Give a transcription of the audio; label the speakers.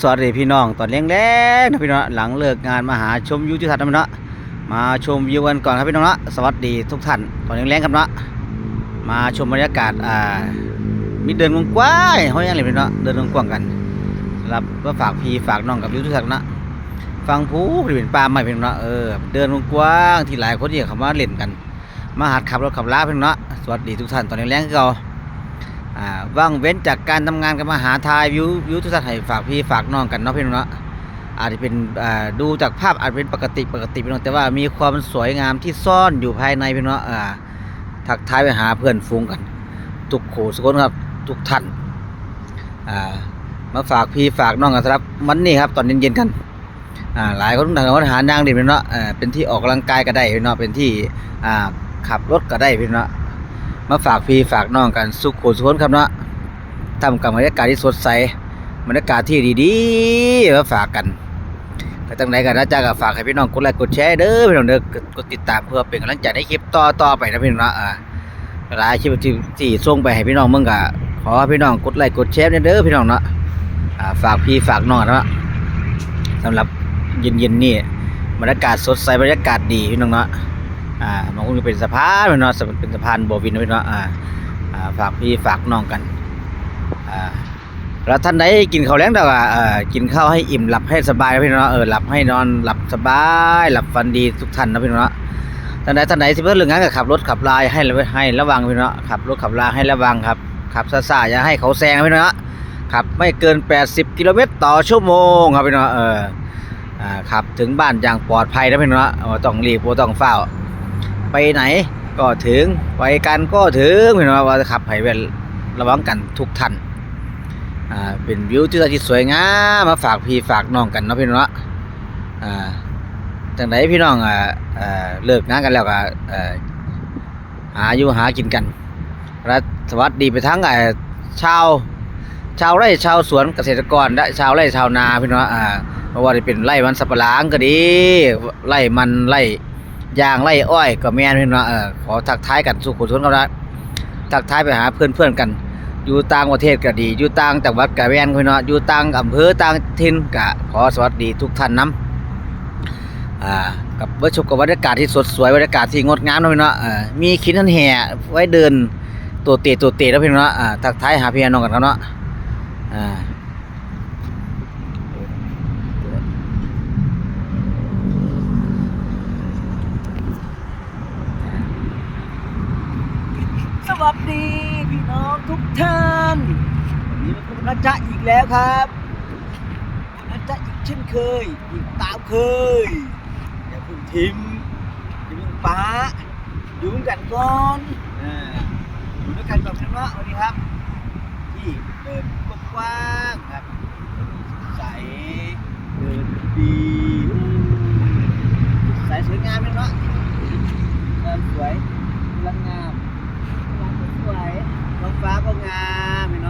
Speaker 1: สวัสดีพี่น้องตอนเลี้ยงแรงๆนะพี่น้องหลังเลิกงานมาหาชมวิวที่ทัศน์นะพี่น้องมาชมวิวกันก่อนครับพี่น้องนะสวัสดีทุกท่านตอนเลี้ยงแรงครับเนาะมาชมบรรยากาศอ่ามีเดินกว้างเขายังเลยพี่น้องเดินกว้างกันรับก็ฝากพี่ฝากน้องกับวิวที่ทัศน์นะฟังผู้บริเวณป่าใหม่พี่น้องเออเดินกว้างที่หลายคนที่เขามาเล่นกัน มาหัดขับรถขับลาพี่น้องนะสวัสดีทุกท่านตอนเลี้ยงแรงๆคือเรา ว่างเว้นจากการทำงานกันมาหาทายวิววิวทุกท่านให้ฝากพี่ฝากน้องกันเนาะพี่น้องเนาะอาจจะเป็นดูจากภาพอาจเป็นปกติปกติพี่น้องแต่ว่ามีความสวยงามที่ซ่อนอยู่ภายในพี่น้องอ่าทักทายไปหาเพื่อนฝูงกันทุกโขสกคนครับทุกท่านมาฝากพี่ฝากน้องกันครับมันนี่ครับตอนเย็นๆกันหลายคนทางวัฒหานางดิพี่น้องเป็นที่ออกกำลังกายก็ได้พี่น้องเป็นที่ขับรถก็ได้พี่น้อง มาฝากพี่ฝากน้องกันสุขโขสุขนครับเนาะทำกับบรรยากาศที่สดใสบรรยากาศที่ดีๆมาฝากกันก็ตั้งไหนกันนะจ๊ะก็ฝากให้พี่น้องกดไลค์กดแชร์เด้อพี่น้องเด้อกดติดตามเพื่อเป็นกำลังใจให้คลิปต่อต่อไปนะพี่น้องเนาะอ่าหลายคลิปที่ที่ส่งไปให้พี่น้องมึงก็ขอให้พี่น้องกดไลค์กดแชร์เด้อพี่น้องเนาะอ่าฝากพี่ฝากน้องนะสำหรับเย็นๆนี่บรรยากาศสดใสบรรยากาศดีพี่น้องเนาะ อ่ามันคงจะเป็นสะพานเนาะเป็นสะพานโบวินเนาะอ่าอ่าฝากพี่ฝากน้องกันอ่าแล้วท่านใดกินข้าวแล้งดอกอะเอ่อกินข้าวให้อิ่มหลับให้สบายนะพี่น้องเออหลับให้นอนหลับสบาย หลับฝันดีทุกท่านนะพี่น้องท่านใดท่านใดที่เพิ่งเรื่องงานก็ขับรถขับลายให้ระให้ระวังพี่น้องขับรถขับลาให้ระวังครับขับซ่าๆอย่าให้เขาแซงพี่น้องขับไม่เกิน 80 กิโลเมตรต่อชั่วโมงครับพี่น้องเอออ่าขับถึงบ้านอย่างปลอดภัยนะพี่น้องต้องรีบต้องเฝ้า ไปไหนก็ถึงไปกันก็ถึงพี่น้องว่าขับให้เวลระวังกันทุกท่านอ่าเป็นวิวที่สวยงามมาฝากพี่ฝากน้องกันเนาะพี่น้องอ่าจังไหนพี่น้องอ่าเลิกงานกันแล้วก็อ่อหาอยู่หากินกันและสวัสดีไปทั้งอ่าชาว ชาวไร่ชาวสวนเกษตรกรและชาวไร่ชาวนาพี่น้องอ่าเพราะว่าจะเป็นไร่มันสับปะหลังก็ดี ไร่มันไร่ ยางไล่อ้อยก็แม่นพี่น้องเออขอทักทายกันสุขุมชนกันนะทักทายไปหาเพื่อนเพื่อนๆกัน อยู่ต่างประเทศก็ดี อยู่ต่างจังหวัดก็แม่นพี่น้องอยู่ต่างอำเภอต่างถิ่นก็ขอสวัสดีทุกท่านนํอ่ากับเบชมกับบรรยากาศที่สดสวยบรรยากาศที่งดงามนะพี่น้องเออมีขินทันแห่ไว้เดินตัวเตะตัวเตะแล้วพี่น้องอ่าทักทายหาพี่น้องกันครับเนาะอ่า สวัสดีพี่น้องทุกท่านวันนี้มาพบกับนัจจะอีกแล้วครับนัจจะอีกเช่นเคย อีกตามเคยอย่าเพึ่งทิมอย่าเพึ่งป้าอยู่ด้วยกันก่อนอ่าอยู่ด้วยกันแบบนี้ว่าสวัสดีครับ ที่เดินกว้างครับใสเดินดีใสสวยงามเลยเนาะสวยรังงามสวยท้อง ฟ้าก็งามเนาะ